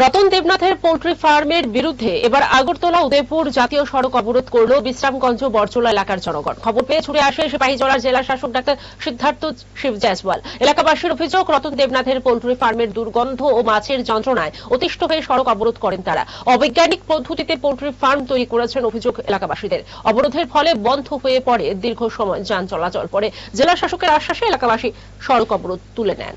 Ratan দেবনাথের poultry ফার্মের বিরুদ্ধে এবার আগরতলা উদয়পুর জাতীয় সড়ক অবরোধ করল বিশ্রামগঞ্জ বরচলা এলাকার জনগণ। খবর পেয়ে ছুটে আসে সিপাহীজলার জেলা শাসক ডাক্তার সিদ্ধার্থ শিব জয়সওয়াল। এলাকাবাসীর অভিযোগ, রতন দেবনাথের পোল্ট্রি ফার্মের দুর্গন্ধ ও মাছের যন্ত্রণায় অতিষ্ঠ হয়ে সড়ক অবরোধ করেন তারা। অবৈজ্ঞানিক পদ্ধতিতে পোল্ট্রি ফার্ম তৈরি করেছেন অভিযোগ এলাকাবাসীদের। অবরোধের ফলে বন্ধ হয়ে পড়ে দীর্ঘ সময় যান চলাচল পরে জেলা শাসকের আশ্বাসে এলাকাবাসী সড়ক অবরোধ তুলে নেন।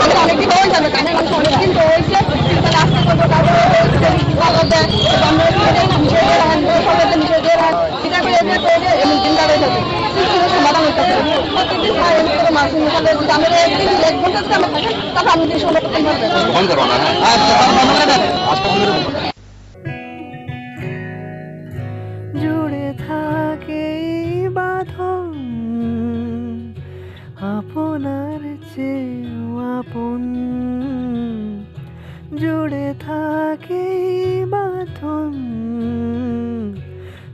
সমাধান যদি আমরা থাকি তারপর আমি কিছু করতে পারব ফোন করো না জুড়ে থাকে আপনার চেয়েও আপন। জুড়ে থাকে বাঁধন